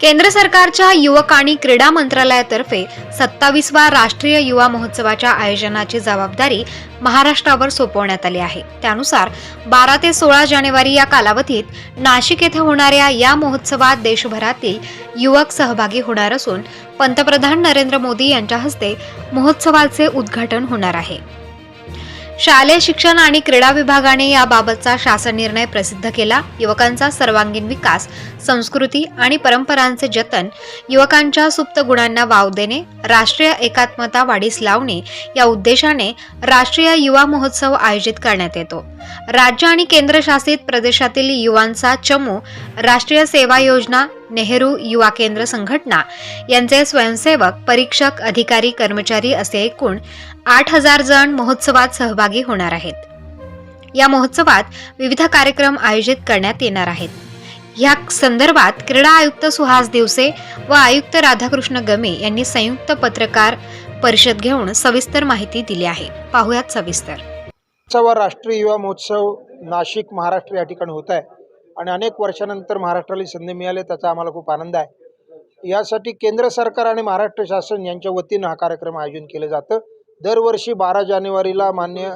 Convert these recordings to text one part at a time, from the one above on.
केंद्र सरकारच्या युवक आणि क्रीडा मंत्रालयातर्फे सत्तावीसवा राष्ट्रीय युवा महोत्सवाच्या आयोजनाची जबाबदारी महाराष्ट्रावर सोपवण्यात आली आहे. त्यानुसार बारा ते सोळा जानेवारी या कालावधीत नाशिक येथे होणाऱ्या या महोत्सवात देशभरातील युवक सहभागी होणार असून पंतप्रधान नरेंद्र मोदी यांच्या हस्ते महोत्सवाचे उद्घाटन होणार आहे. शालेय शिक्षण आणि क्रीडा विभागाने याबाबतचा शासन निर्णय प्रसिद्ध केला. युवकांचा सर्वांगीण विकास संस्कृती आणि परंपरांचे जतन युवकांच्या सुप्त गुणांना वाव देणे राष्ट्रीय एकात्मता वाढीस लावणे या उद्देशाने राष्ट्रीय युवा महोत्सव आयोजित करण्यात येतो. राज्य आणि केंद्रशासित प्रदेशातील युवांचा चमू राष्ट्रीय सेवा योजना नेहरू युवा केंद्र संघटना यांचे स्वयंसेवक परीक्षक अधिकारी कर्मचारी असे एकूण आठ हजार जण महोत्सवात सहभागी होणार आहेत. या महोत्सवात विविध कार्यक्रम आयोजित करण्यात येणार आहेत. या संदर्भात क्रीडा आयुक्त सुहास दिवसे व आयुक्त राधाकृष्ण गमे यांनी संयुक्त पत्रकार परिषद घेऊन सविस्तर माहिती दिली आहे. पाहुयात सविस्तर. राष्ट्रीय युवा महोत्सव नाशिक महाराष्ट्र या ठिकाणी होत आहे. आणि अनेक वर्षानंतर महाराष्ट्राला संधी मिळाली त्याचा आम्हाला खूप आनंद आहे. यासाठी केंद्र सरकार आणि महाराष्ट्र शासन यांच्या वतीनं हा कार्यक्रम आयोजन केलं जातं. दरवर्षी बारा जानेवारीला मान्य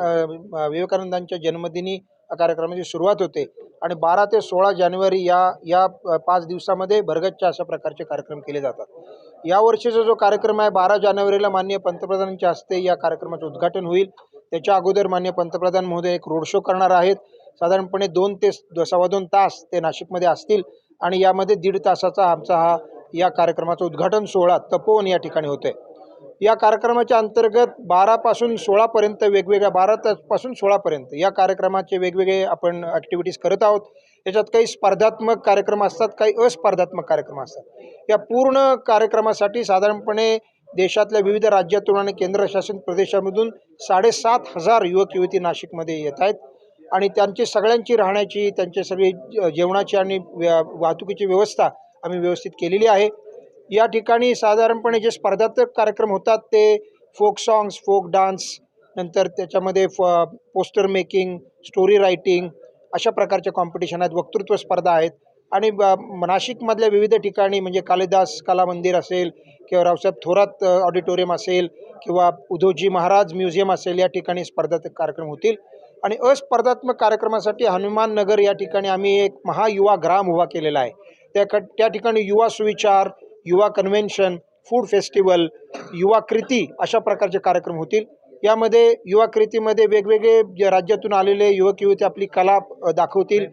विवेकानंदांच्या जन्मदिनी या कार्यक्रमाची सुरुवात होते आणि बारा ते सोळा जानेवारी या या पाच दिवसामध्ये भरगच्च्या अशा प्रकारचे कार्यक्रम केले जातात. यावर्षीचा जो कार्यक्रम आहे बारा जानेवारीला माननीय पंतप्रधानांच्या हस्ते या कार्यक्रमाचं उद्घाटन होईल. त्याच्या अगोदर मान्य पंतप्रधान महोदय एक रोड शो करणार आहेत. साधारणपणे दोन ते सव्वा दोन तास ते नाशिकमध्ये असतील आणि यामध्ये दीड तासाचा आमचा हा या कार्यक्रमाचं उद्घाटन सोहळा तपोवन या ठिकाणी होतोय. या कार्यक्रमाच्या अंतर्गत बारापासून सोळापर्यंत वेगवेगळ्या बारा तासपासून सोळापर्यंत या कार्यक्रमाचे वेगवेगळे आपण ॲक्टिव्हिटीज करत आहोत. याच्यात काही स्पर्धात्मक कार्यक्रम असतात काही अस्पर्धात्मक कार्यक्रम असतात. या पूर्ण कार्यक्रमासाठी साधारणपणे देशातल्या विविध राज्यातून आणि केंद्रशासित प्रदेशामधून साडेसात हजार युवक युवती नाशिकमध्ये येत आहेत. आणि त्यांची सगळ्यांची राहण्याची त्यांची सगळी जेवणाची आणि व्या- वाहतुकीची व्यवस्था आम्ही व्यवस्थित केलेली आहे. या ठिकाणी साधारणपणे जे स्पर्धात्मक कार्यक्रम होतात ते फोक सॉंग्स फोक डान्स नंतर त्याच्यामध्ये फ पोस्टर मेकिंग स्टोरी रायटिंग अशा प्रकारच्या कॉम्पिटिशन आहेत वक्तृत्व स्पर्धा आहेत. आणि ब- नाशिकमधल्या विविध ठिकाणी म्हणजे कालिदास कला मंदिर असेल किंवा रावसाहेब थोरात ऑडिटोरियम असेल किंवा उद्धवजी महाराज म्युझियम असेल या ठिकाणी स्पर्धात्मक कार्यक्रम होतील. आणि अस्पर्धात्मक कार्यक्रमासाठी हनुमान नगर या ठिकाणी आम्ही एक महायुवा ग्राम उभा केलेला आहे. त्या क त्या ठिकाणी युवा सुविचार युवा कन्व्हेन्शन फूड फेस्टिवल युवा कृती अशा प्रकारचे कार्यक्रम होतील. यामध्ये युवा कृतीमध्ये वेगवेगळे जे राज्यातून आलेले युवक युवती आपली कला दाखवतील.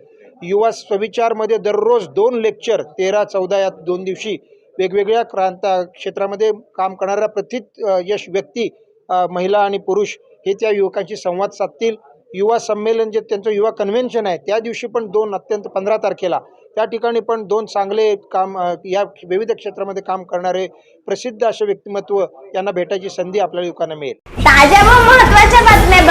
युवा स्वविचारमध्ये दररोज दोन लेक्चर तेरा चौदा या दोन दिवशी वेगवेगळ्या क्रांत क्षेत्रामध्ये काम करणाऱ्या प्रथित यश व्यक्ती महिला आणि पुरुष हे त्या युवकांशी संवाद साधतील. युवा संमेलन जे त्यांचं युवा कन्व्हेन्शन आहे त्या दिवशी पण दोन अत्यंत पंधरा तारखेला. त्या ठिकाणी पण दोन चांगले काम या विविध क्षेत्रामध्ये काम करणारे प्रसिद्ध असे व्यक्तिमत्व यांना भेटायची संधी आपल्याला युवकांना मिळेल. ताज्या व बातम्या